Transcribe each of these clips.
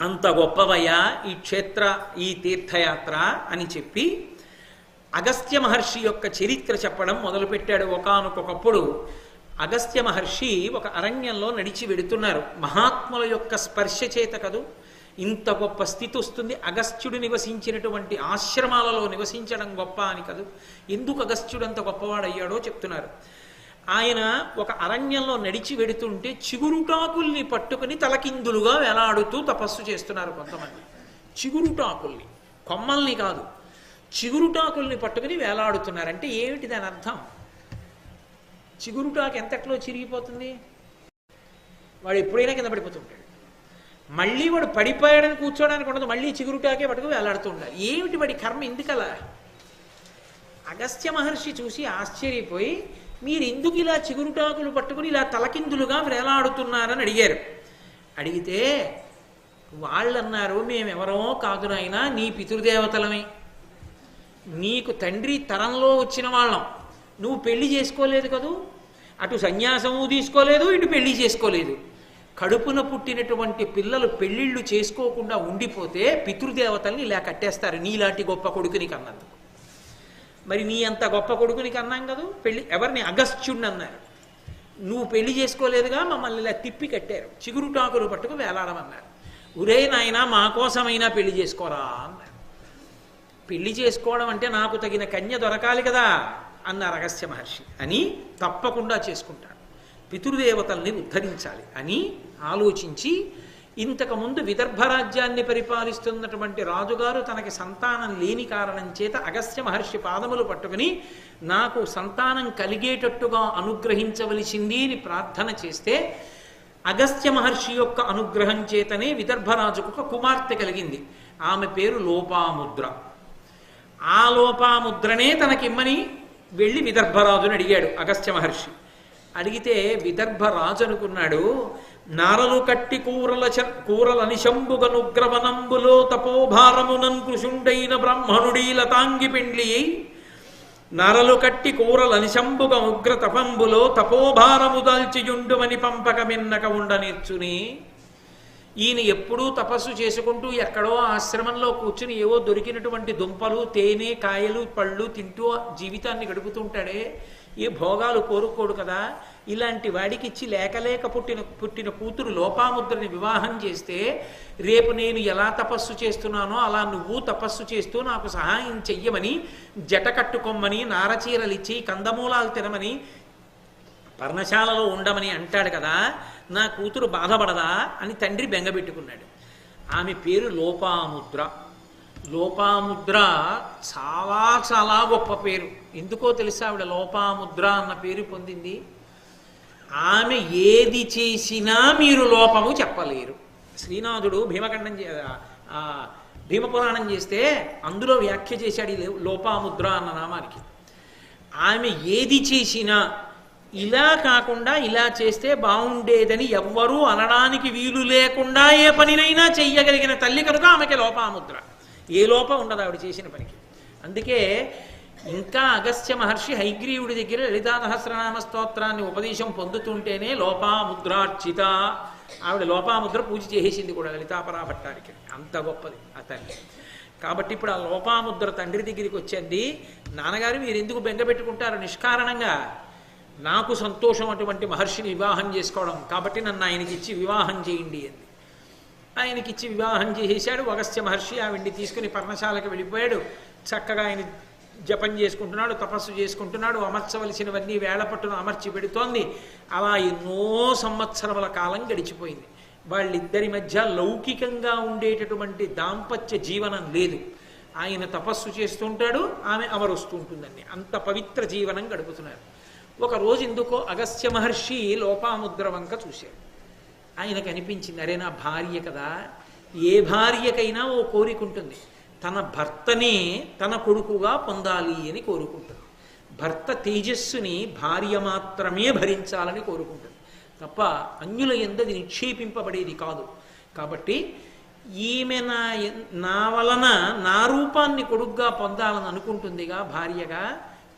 అంత గొప్పవయ్యా ఈ క్షేత్ర ఈ తీర్థయాత్ర అని చెప్పి అగస్త్య మహర్షి యొక్క చరిత్ర చెప్పడం మొదలుపెట్టాడు. ఒకానొకప్పుడు అగస్త్య మహర్షి ఒక అరణ్యంలో నడిచి వెడుతున్నారు. మహాత్ముల యొక్క స్పర్శ చేత కదూ ఇంత గొప్ప స్థితి వస్తుంది. అగస్త్యుడు నివసించినటువంటి ఆశ్రమాలలో నివసించడం గొప్ప అని కదూ ఎందుకు అగస్త్యుడు అంత గొప్పవాడయ్యాడో చెప్తున్నారు. ఆయన ఒక అరణ్యంలో నడిచి వెడుతుంటే చిగురుటాకుల్ని పట్టుకుని తలకిందులుగా వేలాడుతూ తపస్సు చేస్తున్నారు కొంతమంది. చిగురుటాకుల్ని కొమ్మల్ని కాదు. చిగురుటాకుల్ని పట్టుకుని వేలాడుతున్నారు. అంటే ఏమిటి దాని అర్థం? చిగురుటాకు ఎంతట్లో చిరిగిపోతుంది? వాడు ఎప్పుడైనా కింద పడిపోతుంటాడు. మళ్ళీ వాడు పడిపోయాడని కూర్చోడానికి ఉండదు. మళ్ళీ చిగురుటాకే పట్టుకు వేలాడుతూ ఉండాలి ఏమిటి వాడి కర్మ? ఎందుకలా అగస్త్య మహర్షి చూసి ఆశ్చర్యపోయి మీరు ఎందుకు ఇలా చిగురుటాకులు పట్టుకుని ఇలా తలకిందులుగా వేలాడుతున్నారని అడిగారు. అడిగితే వాళ్ళు అన్నారు మేమెవరో కాదు నాయనా నీ పితృదేవతలమే. నీకు తండ్రి తరంలో వచ్చిన వాళ్ళం. నువ్వు పెళ్ళి చేసుకోలేదు కదూ? అటు సన్యాసము తీసుకోలేదు ఇటు పెళ్ళి చేసుకోలేదు. కడుపున పుట్టినటువంటి పిల్లలు పెళ్ళిళ్ళు చేసుకోకుండా ఉండిపోతే పితృదేవతల్ని ఇలా కట్టేస్తారు. నీలాంటి గొప్ప కొడుకుని కన్నందుకు. మరి నీ అంత గొప్ప కొడుకునికి అన్నాం కదా? పెళ్ళి ఎవరిని? అగస్త్యుణ్ణి అన్నారు. నువ్వు పెళ్ళి చేసుకోలేదుగా మమ్మల్ని ఇలా తిప్పి కట్టారు. చిగురుటాకులు పట్టుకు వేలాడమన్నారు. ఉరే నాయనా మా కోసమైనా పెళ్ళి చేసుకోరా? అన్నారు. పెళ్ళి చేసుకోవడం అంటే నాకు తగిన కన్య దొరకాలి కదా అన్నారు అగస్త్య మహర్షి. అని తప్పకుండా చేసుకుంటాడు. పితృదేవతల్ని ఉద్ధరించాలి అని ఆలోచించి ఇంతకుముందు విదర్భ రాజ్యాన్ని పరిపాలిస్తున్నటువంటి రాజుగారు తనకి సంతానం లేని కారణం చేత అగస్త్య మహర్షి పాదములు పట్టుకుని నాకు సంతానం కలిగేటట్టుగా అనుగ్రహించవలసింది అని ప్రార్థన చేస్తే అగస్త్య మహర్షి యొక్క అనుగ్రహం చేతనే విదర్భరాజుకు ఒక కుమార్తె కలిగింది. ఆమె పేరు లోపాముద్ర. ఆ లోపాముద్రనే తనకిమ్మని వెళ్ళి విదర్భరాజుని అడిగాడు అగస్త్య మహర్షి. అడిగితే విదర్భరాజు అనుకున్నాడు నారలు కట్టి కూరల కూరల నిశంబుగనుగ్రవనంబులో తపోభారమునన్ కృషుండైన బ్రాహ్మణుడీ లతాంగి పిండ్లి నరలు కట్టి కూరల నిశంబుగ ఉగ్ర తపంబులో తపోభారము దాల్చియుండుమని పంపక మిన్నక ఉండనిర్చుని ఈయన ఎప్పుడూ తపస్సు చేసుకుంటూ ఎక్కడో ఆశ్రమంలో కూర్చుని ఏవో దొరికినటువంటి దుంపలు తేనె కాయలు పళ్ళు తింటూ జీవితాన్ని గడుపుతుంటాడే ఏ భోగాలు కోరుకోడు కదా. ఇలాంటి వాడికి ఇచ్చి లేకలేక పుట్టిన పుట్టిన కూతురు లోపాముద్రని వివాహం చేస్తే రేపు నేను ఎలా తపస్సు చేస్తున్నానో అలా నువ్వు తపస్సు చేస్తూ నాకు సహాయం చెయ్యమని జట కట్టుకోమని నారచీరలిచ్చి కందమూలాలు తినమని పర్ణశాలలో ఉండమని అంటాడు కదా. నా కూతురు బాధపడదా అని తండ్రి బెంగబెట్టుకున్నాడు ఆమె పేరు లోపాముద్ర. లోపాముద్ర చాలా చాలా గొప్ప పేరు. ఎందుకో తెలుసా ఆవిడ లోపాముద్ర అన్న పేరు పొందింది? ఆమె ఏది చేసినా మీరు లోపము చెప్పలేరు. శ్రీనాథుడు భీమఖండం చే భీమపురాణం చేస్తే అందులో వ్యాఖ్య చేశాడు ఈ లోపాముద్ర అన్న నామానికి. ఆమె ఏది చేసినా ఇలా కాకుండా ఇలా చేస్తే బాగుండేదని ఎవ్వరూ అనడానికి వీలు లేకుండా ఏ పనినైనా చెయ్యగలిగిన తల్లి కనుక ఆమెకి లోపాముద్ర. ఏ లోపం ఉండదు ఆవిడ చేసిన పనికి. అందుకే ఇంకా అగస్త్య మహర్షి హైగ్రీవుడి దగ్గర లలితా సహస్రనామ స్తోత్రాన్ని ఉపదేశం పొందుతుంటేనే లోపాముద్రార్చిత. ఆవిడ లోపాముద్ర పూజ చేసేసింది కూడా లలితాపరాభట్టారికి అంత గొప్పది ఆ తల్లి. కాబట్టి ఇప్పుడు ఆ లోపాముద్ర తండ్రి దగ్గరికి వచ్చింది నాన్నగారు మీరు ఎందుకు బెంగ పెట్టుకుంటారు? నిష్కారణంగా నాకు సంతోషం అటువంటి మహర్షిని వివాహం చేసుకోవడం. కాబట్టి నన్ను ఆయనకి ఇచ్చి వివాహం చేయండి అంది. ఆయనకి ఇచ్చి వివాహం చేసేశాడు. అగస్త్య మహర్షి ఆవిడ్ని తీసుకుని పర్ణశాలకు వెళ్ళిపోయాడు. చక్కగా ఆయన జపం చేసుకుంటున్నాడు తపస్సు చేసుకుంటున్నాడు. అమర్చవలసినవన్నీ వేళపట్టును అమర్చి పెడుతోంది అలా ఎన్నో సంవత్సరముల కాలం గడిచిపోయింది. వాళ్ళిద్దరి మధ్య లౌకికంగా ఉండేటటువంటి దాంపత్య జీవనం లేదు. ఆయన తపస్సు చేస్తుంటాడు ఆమె అమరుస్తుంటుందండి. అంత పవిత్ర జీవనం గడుపుతున్నారు. ఒక రోజు ఎందుకో అగస్త్య మహర్షి లోపాముద్ర వంక చూశాడు. ఆయనకు అనిపించింది అరే నా భార్య కదా ఏ భార్యకైనా ఓ కోరిక ఉంటుంది. తన భర్తనే తన కొడుకుగా పొందాలి అని కోరుకుంటుంది. భర్త తేజస్సుని భార్య మాత్రమే భరించాలని కోరుకుంటుంది. తప్ప అన్యుల ఎందది నిక్షేపింపబడేది కాదు. కాబట్టి ఈమె నా నా వలన నా రూపాన్ని కొడుగ్గా పొందాలని అనుకుంటుందిగా భార్యగా.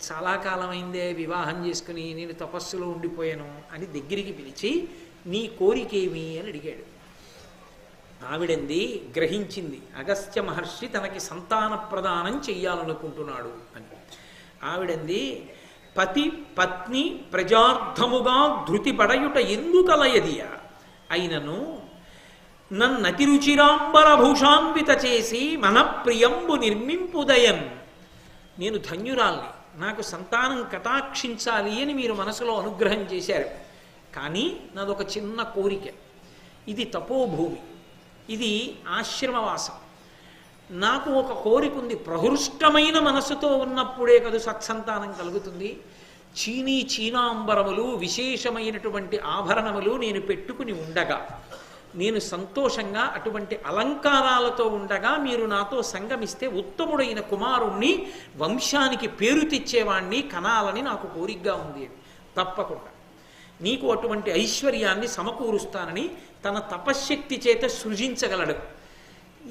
చాలా కాలమైందే వివాహం చేసుకుని నేను తపస్సులో ఉండిపోయాను అని దగ్గరికి పిలిచి నీ కోరికేమి అని అడిగాడు. ఆవిడంది గ్రహించింది అగస్త్య మహర్షి తనకి సంతాన ప్రదానం చెయ్యాలనుకుంటున్నాడు అని. ఆవిడంది పతి పత్ని ప్రజార్థముగా ధృతి పడయుట ఎందుకలయదియ? అయినను నన్నతిరుచిరాంబర భూషాన్విత చేసి మన ప్రియంబు నిర్మింపుదయన్. నేను ధన్యురాల్ని నాకు సంతానం కటాక్షించాలి అని మీరు మనసులో అనుగ్రహం చేశారు. కానీ నాదొక చిన్న కోరిక. ఇది తపోభూమి. ఇది ఆశ్రమవాసం. నాకు ఒక కోరిక ఉంది ప్రహృష్టమైన మనసుతో ఉన్నప్పుడే కదా సత్సంతానం కలుగుతుంది. చీనీ చీనాంబరములు విశేషమైనటువంటి ఆభరణములు నేను పెట్టుకుని ఉండగా నేను సంతోషంగా అటువంటి అలంకారాలతో ఉండగా మీరు నాతో సంగమిస్తే ఉత్తముడైన కుమారుణ్ణి వంశానికి పేరు తెచ్చేవాణ్ణి కనాలని నాకు కోరికగా ఉంది. తప్పకుండా. నీకు అటువంటి ఐశ్వర్యాన్ని సమకూరుస్తానని తన తపశ్శక్తి చేత సృజించగలడు.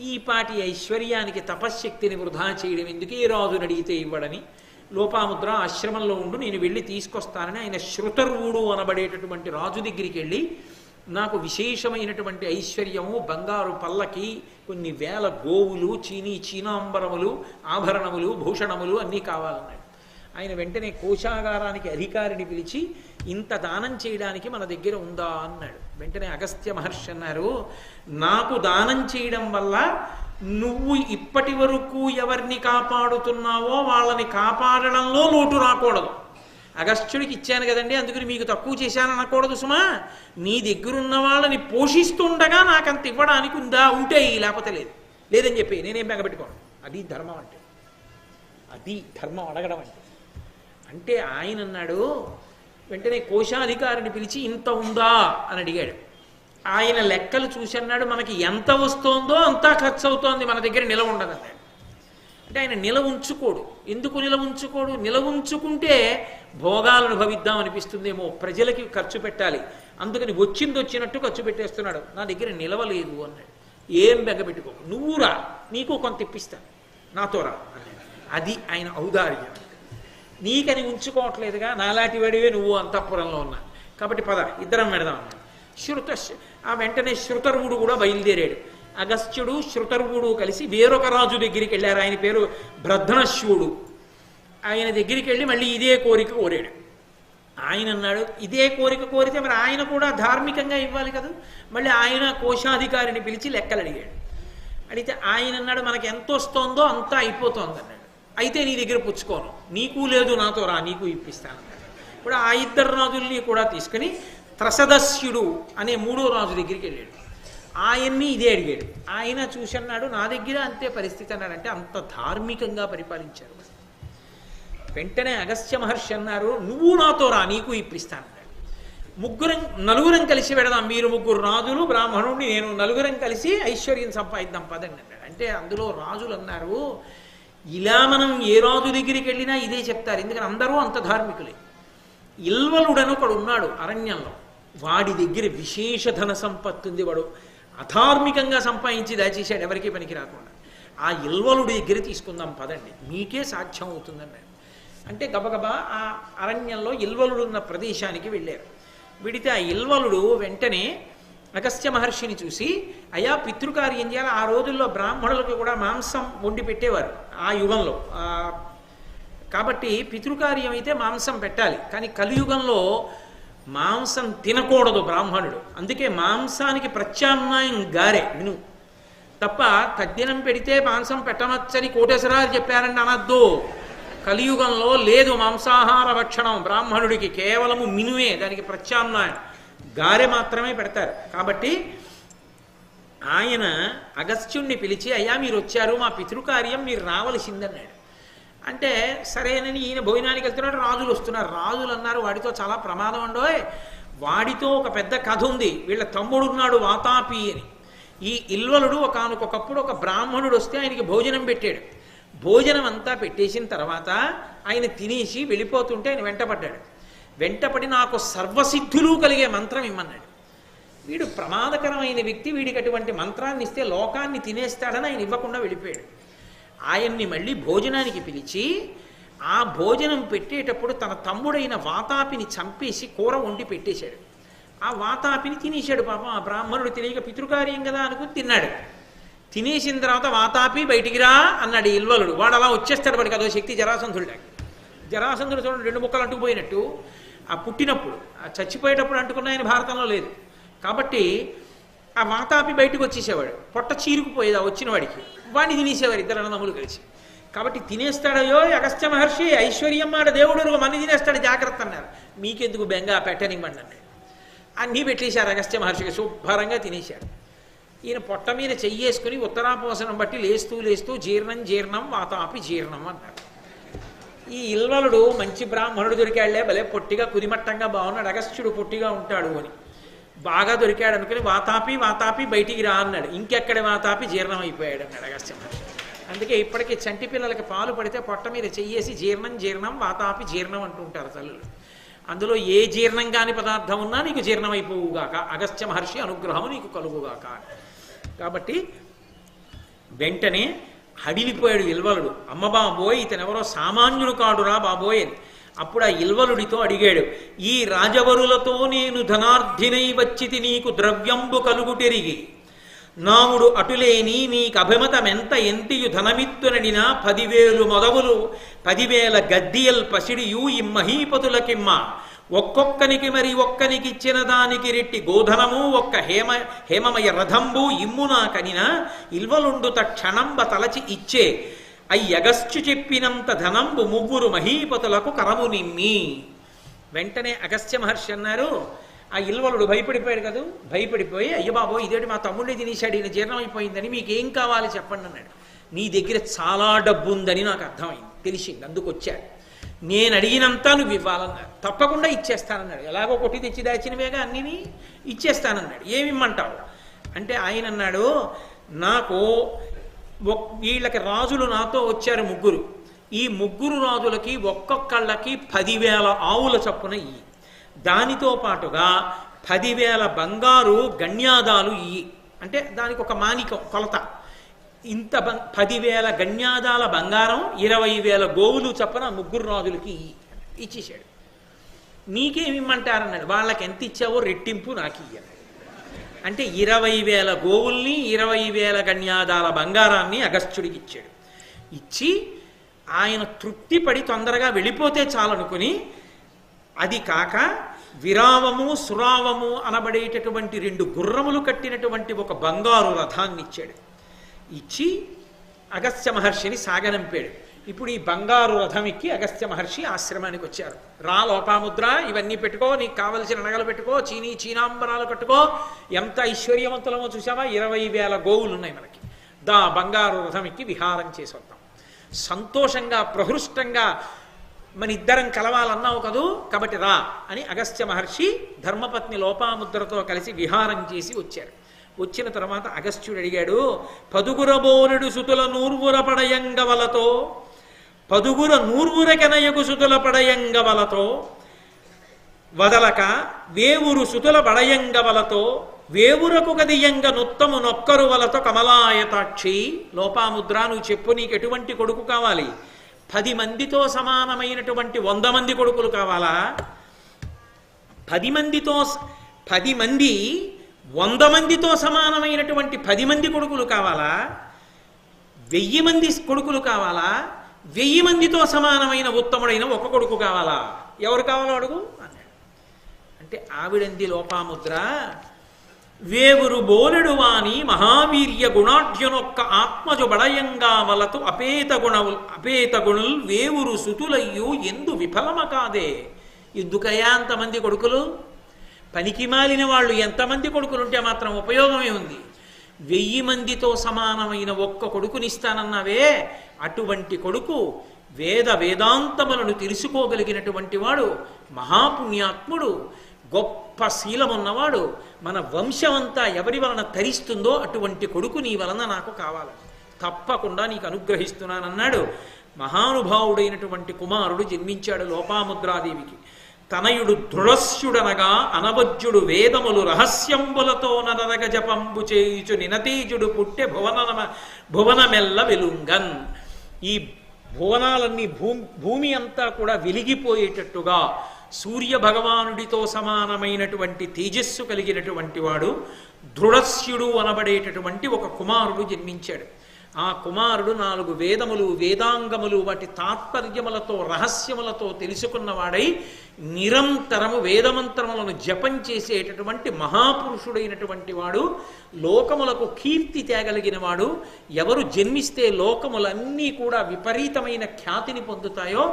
ఈ పాటి ఐశ్వర్యానికి తపశ్శక్తిని వృధా చేయడం ఎందుకు? ఏ రాజుని అడిగితే ఇవ్వడని. లోపాముద్ర ఆశ్రమంలో ఉండు నేను వెళ్ళి తీసుకొస్తానని ఆయన శృతరువుడు అనబడేటటువంటి రాజు దగ్గరికి వెళ్ళి నాకు విశేషమైనటువంటి ఐశ్వర్యము బంగారు పల్లకి కొన్ని వేల గోవులు చీనీ చీనాంబరములు ఆభరణములు భూషణములు అన్నీ కావాలన్నాడు. ఆయన వెంటనే కోశాగారానికి అధికారిని పిలిచి ఇంత దానం చేయడానికి మన దగ్గర ఉందా? అన్నాడు. వెంటనే అగస్త్య మహర్షి అన్నారు నాకు దానం చేయడం వల్ల నువ్వు ఇప్పటి వరకు ఎవరిని కాపాడుతున్నావో వాళ్ళని కాపాడడంలో లోటు రాకూడదు. అగస్త్యుడికి ఇచ్చాను కదండి అందుకని మీకు తక్కువ చేశాను అనకూడదు సుమా. నీ దగ్గరున్న వాళ్ళని పోషిస్తుండగా నాకంత ఇవ్వడానికి ఉందా ఉంటే లేకపోతే లేదు. లేదని చెప్పి నేనేం బెంగపెట్టుకోను. అది ధర్మం అంటే. అది ధర్మం అడగడం అంటే. అంటే ఆయన అన్నాడు వెంటనే కోశాధికారిని పిలిచి ఇంత ఉందా? అని అడిగాడు. ఆయన లెక్కలు చూసి అన్నాడు మనకి ఎంత వస్తోందో అంతా ఖర్చు అవుతోంది మన దగ్గర నిలవ ఉండదు అన్నాడు అంటే ఆయన నిలవ ఉంచుకోడు. ఎందుకు నిలవ ఉంచుకోడు? నిలవ ఉంచుకుంటే భోగాలు అనుభవిద్దాం అనిపిస్తుందేమో. ప్రజలకి ఖర్చు పెట్టాలి. అందుకని వచ్చింది వచ్చినట్టు ఖర్చు పెట్టేస్తున్నాడు. నా దగ్గర నిలవలేదు అన్నాడు. ఏం బెగబెట్టుకో నువ్వు రా నీకు కొంత ఇప్పిస్తాను నాతో రా అది ఆయన ఔదార్యం. నీకని ఉంచుకోవట్లేదుగా నాలాంటి వాడివే నువ్వు అంతఃపురంలో ఉన్నా. కాబట్టి పద ఇద్దరం పెడదాం అన్నాడు శృత ఆ వెంటనే శృతరువుడు కూడా బయలుదేరాడు. అగస్త్యుడు శృతరువుడు కలిసి వేరొక రాజు దగ్గరికి వెళ్ళారు. ఆయన పేరు భ్రధనశ్వుడు ఆయన దగ్గరికి వెళ్ళి మళ్ళీ ఇదే కోరిక కోరాడు. ఆయన అన్నాడు ఇదే కోరిక కోరితే మరి ఆయన కూడా ధార్మికంగా ఇవ్వాలి కదా? మళ్ళీ ఆయన కోశాధికారిని పిలిచి లెక్కలు అడిగాడు. అడిగితే ఆయన అన్నాడు మనకు ఎంత వస్తోందో అంతా అయిపోతోంది అన్నాడు. అయితే నీ దగ్గర పుచ్చుకోను. నీకు లేదు నాతో రా నీకు ఇప్పిస్తాను. ఇప్పుడు ఆ ఇద్దరు రాజుల్ని కూడా తీసుకుని త్రసదస్యుడు అనే మూడో రాజు దగ్గరికి వెళ్ళాడు. ఆయన్ని ఇదే అడిగాడు. ఆయన చూసన్నాడు నా దగ్గర అంతే పరిస్థితి అన్నాడు. అంటే అంత ధార్మికంగా పరిపాలించారు. వెంటనే అగస్త్య మహర్షి అన్నారు నువ్వు నాతో రా నీకు ఇప్పిస్తాను. ముగ్గురం నలుగురం కలిసి పెడదాం మీరు ముగ్గురు రాజులు బ్రాహ్మణుడిని నేను నలుగురం కలిసి ఐశ్వర్యం సంపాదిద్దాం పదండి అన్నాడు. అంటే అందులో రాజులు అన్నారు ఇలా మనం ఏ రాజు దగ్గరికి వెళ్ళినా ఇదే చెప్తారు. ఎందుకని అందరూ అంత ధార్మికులే. ఇల్వలుడని ఒకడు ఉన్నాడు అరణ్యంలో. వాడి దగ్గర విశేష ధన సంపత్తి ఉంది. వాడు అధార్మికంగా సంపాదించి దాచేశాడు. ఎవరికీ పనికి రాకుండా. ఆ ఇల్వలుడి దగ్గర తీసుకుందాం పదండి. మీకే సాధ్యం అవుతుందన్నాడు అంటే గబగబా ఆ అరణ్యంలో ఇల్వలుడు ఉన్న ప్రదేశానికి వెళ్ళారు. విడితే ఆ ఇల్వలుడు వెంటనే అగస్త్య మహర్షిని చూసి అయా పితృకార్యం చేయాలి ఆ రోజుల్లో బ్రాహ్మణులకు కూడా మాంసం వండి పెట్టేవారు ఆ యుగంలో. కాబట్టి పితృకార్యం అయితే మాంసం పెట్టాలి. కానీ కలియుగంలో మాంసం తినకూడదు బ్రాహ్మణుడు. అందుకే మాంసానికి ప్రత్యామ్నాయం గారే విను. తప్ప తద్దినం పెడితే మాంసం పెట్టనొచ్చని కోటేశ్వరాలు చెప్పారండి అనద్దు. కలియుగంలో లేదు మాంసాహార భక్షణం బ్రాహ్మణుడికి కేవలము మినువే దానికి ప్రత్యామ్నాయం. గారె మాత్రమే పెడతారు. కాబట్టి ఆయన అగస్త్యుణ్ణి పిలిచి అయ్యా మీరు వచ్చారు మా పితృకార్యం మీరు రావలసిందన్నాడు. అంటే సరేనని ఈయన భోజనానికి వెళ్తున్నాడు రాజులు వస్తున్నారు. రాజులు అన్నారు వాడితో చాలా ప్రమాదం ఉండో వాడితో ఒక పెద్ద కథ ఉంది వీళ్ళ తమ్ముడు ఉన్నాడు వాతాపి అని. ఈ ఇల్వలుడు ఒకనకొకప్పుడు ఒక బ్రాహ్మణుడు వస్తే ఆయనకి భోజనం పెట్టాడు. భోజనం అంతా పెట్టేసిన తర్వాత ఆయన తినేసి వెళ్ళిపోతుంటే ఆయన వెంటపడ్డాడు. వెంటపడి నాకు సర్వసిద్ధులు కలిగే మంత్రం ఇమ్మన్నాడు. వీడు ప్రమాదకరమైన వ్యక్తి వీడికి అటువంటి మంత్రాన్ని ఇస్తే లోకాన్ని తినేస్తాడని ఆయన ఇవ్వకుండా వెళ్ళిపోయాడు. ఆయన్ని మళ్ళీ భోజనానికి పిలిచి ఆ భోజనం పెట్టేటప్పుడు తన తమ్ముడైన వాతాపిని చంపేసి కూర వండి పెట్టేశాడు. ఆ వాతాపిని తినేశాడు పాపం. ఆ బ్రాహ్మణుడు తెలియక పితృకార్యం కదా అనుకుని తిన్నాడు. తినేసిన తర్వాత వాతాపి బయటికి రా అన్నాడు ఇల్వలుడు. వాడు అలా వచ్చేస్తాడు వాడికి అదో శక్తి జరాసంధుడికి జరాసంధుడు చూడండి రెండు ముక్కలు అంటుకుపోయినట్టు. ఆ పుట్టినప్పుడు ఆ చచ్చిపోయేటప్పుడు అంటుకున్న ఆయన భారతంలో లేదు. కాబట్టి ఆ వాతాపి బయటకు వచ్చేసేవాడు. పొట్ట చీరుకుపోయేది ఆ వచ్చిన వాడికి వాడిని తినేసేవారు ఇద్దరు అన్నదమ్ములు కలిసి. కాబట్టి తినేస్తాడయో అగస్త్య మహర్షి ఐశ్వర్యం ఆడ దేవుడు మన్ని తినేస్తాడు జాగ్రత్త అన్నారు. మీకెందుకు బెంగ పెట్టనివ్వండి అన్నాడు. అన్నీ పెట్టేశారు అగస్త్య మహర్షికి శుభ్రంగా తినేశాడు. ఈయన పొట్ట మీద చెయ్యేసుకుని ఉత్తరాపోసనం బట్టి లేస్తూ లేస్తూ జీర్ణం జీర్ణం వాతాపి జీర్ణం అన్నాడు ఈ ఇల్వలుడు మంచి బ్రాహ్మణుడు దొరికాడులే భలే పొట్టిగా కుదిమట్టంగా బాగున్నాడు అగస్త్యుడు పొట్టిగా ఉంటాడు అని. బాగా దొరికాడు అనుకుని వాతాపి వాతాపి బయటికి రా అన్నాడు. ఇంకెక్కడ వాతాపి? జీర్ణం అయిపోయాడు అన్నాడు అగస్త్య అందుకే ఇప్పటికీ చంటి పిల్లలకి పాలు పడితే పొట్ట మీద చెయ్యేసి జీర్ణం జీర్ణం వాతాపి జీర్ణం అంటుంటారు తల్లులు. అందులో ఏ జీర్ణం కాని పదార్థం ఉన్నా నీకు జీర్ణమైపోవుగాక. అగస్త్య మహర్షి అనుగ్రహం నీకు కలుగుగాక. కాబట్టి వెంటనే హడిలిపోయాడు ఇల్వలుడు. అమ్మ బాబోయ్ ఇతనెవరో సామాన్యుడు కాడురా బాబోయ్ అని. అప్పుడు ఆ ఇల్వలుడితో అడిగాడు ఈ రాజవరులతో నేను ధనార్థినై వచ్చితి నీకు ద్రవ్యంబు కలుగుటెరిగి నాముడు అటులేని నీకు అభిమతమెంత ఎంతియు ధనమిత్తునడినా పదివేలు మొదవులు పదివేల గద్దియల్ పసిడియు ఇమ్మహీపతులకిమ్మ ఒక్కొక్కనికి మరి ఒక్కనికి ఇచ్చిన దానికి రెట్టి గోధనము ఒక్క హేమ హేమమయ రథంబు ఇమ్మునా కనిన ఇల్వలుండు తక్షణంబ తలచి ఇచ్చే. అయ్యగస్చు చెప్పినంత ధనంబు ముగ్గురు మహీపతులకు కరము నిమ్మి. వెంటనే అగస్త్య మహర్షి అన్నారు ఆ ఇల్వలుడు భయపడిపోయాడు కదా? భయపడిపోయి అయ్య బాబో ఇదేంటి మా తమ్ముడిని తినేశాడు ఈయన జీర్ణమైపోయిందని మీకేం కావాలి చెప్పండి అన్నాడు. నీ దగ్గర చాలా డబ్బు ఉందని నాకు అర్థమైంది తెలిసింది అందుకు వచ్చాడు నేను అడిగినంత నువ్వు ఇవ్వాలన్నాడు. తప్పకుండా ఇచ్చేస్తానన్నాడు. ఎలాగో కొట్టి తెచ్చి దాచినవేగా అన్నిని ఇచ్చేస్తానన్నాడు. ఏమిమ్మంటావు? అంటే ఆయన అన్నాడు నాకు వీళ్ళకి రాజులు నాతో వచ్చారు ముగ్గురు. ఈ ముగ్గురు రాజులకి ఒక్కొక్కళ్ళకి పదివేల ఆవుల చప్పున ఇయ్యి. దానితో పాటుగా పదివేల బంగారు గణ్యాదాలు ఇయ్యి. అంటే దానికి ఒక మానికం కొలత. ఇంత బం పదివేల గణ్యాదాల బంగారం ఇరవై వేల గోవులు చప్పున ముగ్గురు రాజులకి ఇయ్యి ఇచ్చేశాడు. నీకేమి వాళ్ళకి ఎంత ఇచ్చావో రెట్టింపు నాకు ఇయ్యాలి అంటే ఇరవై వేల గోవుల్ని ఇరవై వేల గణ్యాదాల బంగారాన్ని అగస్త్యుడికి ఇచ్చాడు. ఇచ్చి ఆయన తృప్తిపడి తొందరగా వెళ్ళిపోతే చాలనుకుని అది కాక విరావము సురావము అనబడేటటువంటి రెండు గుర్రములు కట్టినటువంటి ఒక బంగారు రథాన్ని ఇచ్చాడు ఇచ్చి అగస్త్య మహర్షిని సాగనంపాడు. ఇప్పుడు ఈ బంగారు రథం ఎక్కి అగస్త్య మహర్షి ఆశ్రమానికి వచ్చారు. రా లోపాముద్ర ఇవన్నీ పెట్టుకో నీకు కావలసిన నగలు పెట్టుకో చీనీ చీనాంబరాలు కట్టుకో. ఎంత ఐశ్వర్యవంతులమో చూసావా ఇరవై వేల గోవులు ఉన్నాయి మనకి. దా బంగారు రథం ఎక్కి విహారం చేసి వద్దాం. సంతోషంగా ప్రహృష్టంగా మన ఇద్దరం కలవాలన్నావు కదూ? కాబట్టి రా అని అగస్త్య మహర్షి ధర్మపత్ని లోపాముద్రతో కలిసి విహారం చేసి వచ్చారు. వచ్చిన తర్వాత అగస్త్యుడు అడిగాడు పదుగురబోనుడు సుతుల నూర్వుర పడయంగవలతో పదుగుర నూర్వురకెనయకు సుతుల పడయంగవలతో వదలక వేవురు సుతుల బడయంగవలతో వేవురకు గదియంగ నుత్తము నొక్కరు వలతో కమలాయతాక్షి లోపాముద్ర నువ్వు చెప్పు నీకు ఎటువంటి కొడుకు కావాలి? పది మందితో సమానమైనటువంటి వంద మంది కొడుకులు కావాలా? పది మందితో పది మంది వంద మందితో సమానమైనటువంటి పది మంది కొడుకులు కావాలా? వెయ్యి మంది కొడుకులు కావాలా? వెయ్యి మందితో సమానమైన ఉత్తముడైన ఒక కొడుకు కావాలా? ఎవరు కావాలో అడుగు? అన్నాడు. అంటే ఆవిడంది లోపాముద్ర వేవురు బోలెడు వాని మహావీర్య గుణాఢ్యనొక్క ఆత్మజు బడయంగా వలతు అపేత గుణవుల్ అపేత గుణుల్ వేవురు సుతులయ్యు ఎందు విఫలమ కాదే. ఎందుకయ్యా అంతమంది కొడుకులు? పనికి మాలిన వాళ్ళు ఎంతమంది కొడుకులుంటే మాత్రం ఉపయోగమే ఉంది. వెయ్యి మందితో సమానమైన ఒక్క కొడుకునిస్తానన్నావే? అటువంటి కొడుకు వేద వేదాంతములను తెలుసుకోగలిగినటువంటి వాడు మహాపుణ్యాత్ముడు గొప్ప శీలమున్నవాడు మన వంశమంతా ఎవరి వలన తరిస్తుందో అటువంటి కొడుకు నీ వలన నాకు కావాలి. తప్పకుండా నీకు అనుగ్రహిస్తున్నానన్నాడు. మహానుభావుడైనటువంటి కుమారుడు జన్మించాడు లోపాముద్రాదేవికి. తనయుడు దృఢస్యుడనగా అనవజ్యుడు వేదములు రహస్యంబులతో నరగ జపంబు చేయుచు నినతీజుడు పుట్టె భువన భువనమెల్ల వెలుంగన్. ఈ భువనాలన్నీ భూమి భూమి అంతా కూడా వెలిగిపోయేటట్టుగా సూర్య భగవానుడితో సమానమైనటువంటి తేజస్సు కలిగినటువంటి వాడు దృఢస్యుడు అనబడేటటువంటి ఒక కుమారుడు జన్మించాడు. ఆ కుమారుడు నాలుగు వేదములు వేదాంగములు వాటి తాత్పర్యములతో రహస్యములతో తెలుసుకున్నవాడై నిరంతరము వేదమంత్రములను జపం చేసేటటువంటి మహాపురుషుడైనటువంటి వాడు లోకములకు కీర్తి తేగలిగిన వాడు ఎవరు జన్మిస్తే లోకములన్నీ కూడా విపరీతమైన ఖ్యాతిని పొందుతాయో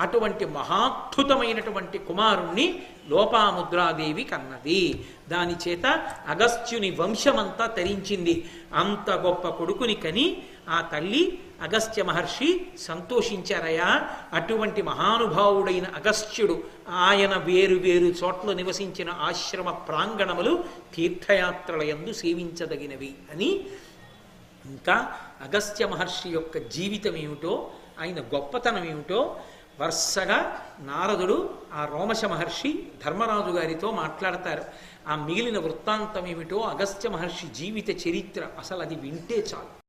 అటువంటి మహాద్భుతమైనటువంటి కుమారుణ్ణి లోపాముద్రాదేవి కన్నది. దాని చేత అగస్త్యుని వంశమంతా తరించింది. అంత గొప్ప కొడుకుని కని ఆ తల్లి అగస్త్య మహర్షి సంతోషించారయా. అటువంటి మహానుభావుడైన అగస్త్యుడు ఆయన వేరు వేరు చోట్ల నివసించిన ఆశ్రమ ప్రాంగణములు తీర్థయాత్రల యందు సేవించదగినవి అని. ఇంకా అగస్త్య మహర్షి యొక్క జీవితం ఏమిటో ఆయన గొప్పతనం ఏమిటో వరుసగా నారదుడు ఆ రోమశ మహర్షి ధర్మరాజు గారితో మాట్లాడతారు. ఆ మిగిలిన వృత్తాంతం ఏమిటో అగస్త్య మహర్షి జీవిత చరిత్ర. అసలు అది వింటే చాలు.